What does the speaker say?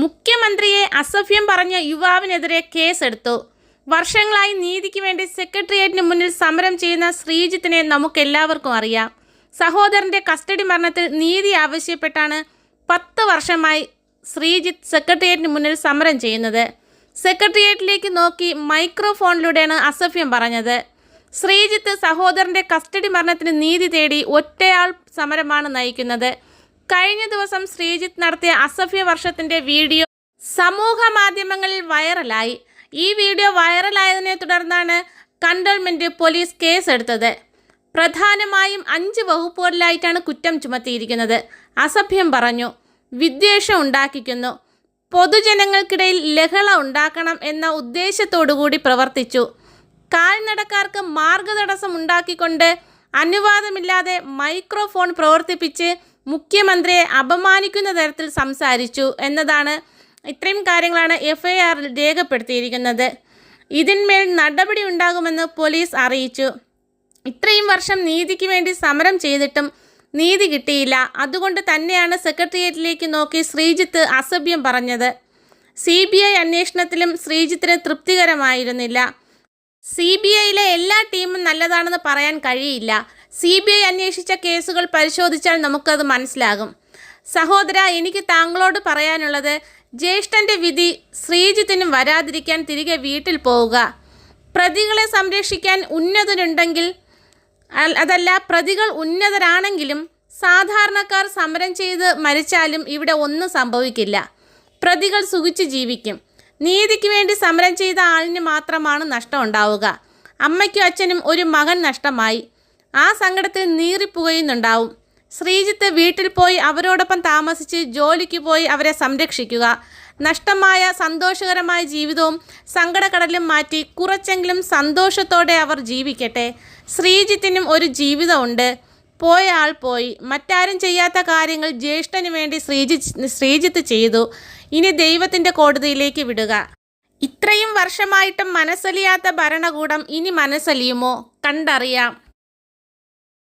മുഖ്യമന്ത്രിയെ അസഭ്യം പറഞ്ഞ യുവാവിനെതിരെ കേസെടുത്തു. വർഷങ്ങളായി നീതിക്ക് വേണ്ടി സെക്രട്ടേറിയറ്റിന് മുന്നിൽ സമരം ചെയ്യുന്ന ശ്രീജിത്തിനെ നമുക്കെല്ലാവർക്കും അറിയാം. സഹോദരന്റെ കസ്റ്റഡി മരണത്തിൽ നീതി ആവശ്യപ്പെട്ടാണ് പത്ത് വർഷമായി ശ്രീജിത്ത് സെക്രട്ടേറിയറ്റിന് മുന്നിൽ സമരം ചെയ്യുന്നത്. സെക്രട്ടേറിയറ്റിലേക്ക് നോക്കി മൈക്രോഫോണിലൂടെയാണ് അസഭ്യം പറഞ്ഞത്. ശ്രീജിത്ത് സഹോദരന്റെ കസ്റ്റഡി മരണത്തിന് നീതി തേടി ഒറ്റയാൾ സമരമാണ് നയിക്കുന്നത്. കഴിഞ്ഞ ദിവസം ശ്രീജിത്ത് നടത്തിയ അസഭ്യ വർഷത്തിന്റെ വീഡിയോ സമൂഹ മാധ്യമങ്ങളിൽ വൈറലായി. ഈ വീഡിയോ വൈറലായതിനെ തുടർന്നാണ് കണ്ടോൺമെന്റ് പോലീസ് കേസെടുത്തത്. പ്രധാനമായും അഞ്ച് വകുപ്പുകളിലായിട്ടാണ് കുറ്റം ചുമത്തിയിരിക്കുന്നത്. അസഭ്യം പറഞ്ഞു വിദ്വേഷം ഉണ്ടാക്കിക്കുന്നു പൊതുജനങ്ങൾക്കിടയിൽ ലഹള ഉണ്ടാക്കണം എന്ന ഉദ്ദേശത്തോടുകൂടി പ്രവർത്തിച്ചു. കാൽനടക്കാർക്ക് മാർഗതടസ്സം ഉണ്ടാക്കിക്കൊണ്ട് അനുവാദമില്ലാതെ മൈക്രോഫോൺ പ്രവർത്തിപ്പിച്ച് മുഖ്യമന്ത്രിയെ അപമാനിക്കുന്ന തരത്തിൽ സംസാരിച്ചു എന്നതാണ് ഇത്രയും കാര്യങ്ങളാണ് എഫ് ഐ ആറിൽ രേഖപ്പെടുത്തിയിരിക്കുന്നത്. ഇതിന്മേൽ നടപടി ഉണ്ടാകുമെന്ന് പോലീസ് അറിയിച്ചു. ഇത്രയും വർഷം നീതിക്ക് വേണ്ടി സമരം ചെയ്തിട്ടും നീതി കിട്ടിയില്ല. അതുകൊണ്ട് തന്നെയാണ് സെക്രട്ടേറിയറ്റിലേക്ക് നോക്കി ശ്രീജിത്ത് അസഭ്യം പറഞ്ഞത്. സി ബി ഐ അന്വേഷണത്തിലും ശ്രീജിത്തിന് തൃപ്തികരമായിരുന്നില്ല. സി ബി ഐയിലെ എല്ലാ ടീമും നല്ലതാണെന്ന് പറയാൻ കഴിയില്ല. സി ബി ഐ അന്വേഷിച്ച കേസുകൾ പരിശോധിച്ചാൽ നമുക്കത് മനസ്സിലാകും. സഹോദര എനിക്ക് താങ്കളോട് പറയാനുള്ളത് ജ്യേഷ്ഠന്റെ വിധി ശ്രീജിത്തിനും വരാതിരിക്കാൻ തിരികെ വീട്ടിൽ പോവുക. പ്രതികളെ സംരക്ഷിക്കാൻ ഉന്നതനുണ്ടെങ്കിൽ അതല്ല പ്രതികൾ ഉന്നതരാണെങ്കിലും സാധാരണക്കാർ സമരം ചെയ്ത് മരിച്ചാലും ഇവിടെ ഒന്നും സംഭവിക്കില്ല. പ്രതികൾ സുഖിച്ച് ജീവിക്കും. നീതിക്ക് വേണ്ടി സമരം ചെയ്ത ആളിന് മാത്രമാണ് നഷ്ടമുണ്ടാവുക അമ്മയ്ക്കും അച്ഛനും ഒരു മകൻ നഷ്ടമായി. ആ സങ്കടത്തിൽ നീറിപ്പുകയുന്നുണ്ടാവും. ശ്രീജിത്ത് വീട്ടിൽ പോയി അവരോടൊപ്പം താമസിച്ച് ജോലിക്ക് പോയി അവരെ സംരക്ഷിക്കുക. നഷ്ടമായ സന്തോഷകരമായ ജീവിതവും സങ്കടക്കടലും മാറ്റി കുറച്ചെങ്കിലും സന്തോഷത്തോടെ അവർ ജീവിക്കട്ടെ. ശ്രീജിത്തിനും ഒരു ജീവിതമുണ്ട്. പോയ ആൾ പോയി. മറ്റാരും ചെയ്യാത്ത കാര്യങ്ങൾ ജ്യേഷ്ഠന് വേണ്ടി ശ്രീജിത്ത് ശ്രീജിത്ത് ചെയ്തു. ഇനി ദൈവത്തിന്റെ കോടതിയിലേക്ക് വിടുക. ഇത്രയും വർഷമായിട്ടും മനസ്സലിയാത്ത ഭരണകൂടം ഇനി മനസ്സലിയുമോ? കണ്ടറിയാം.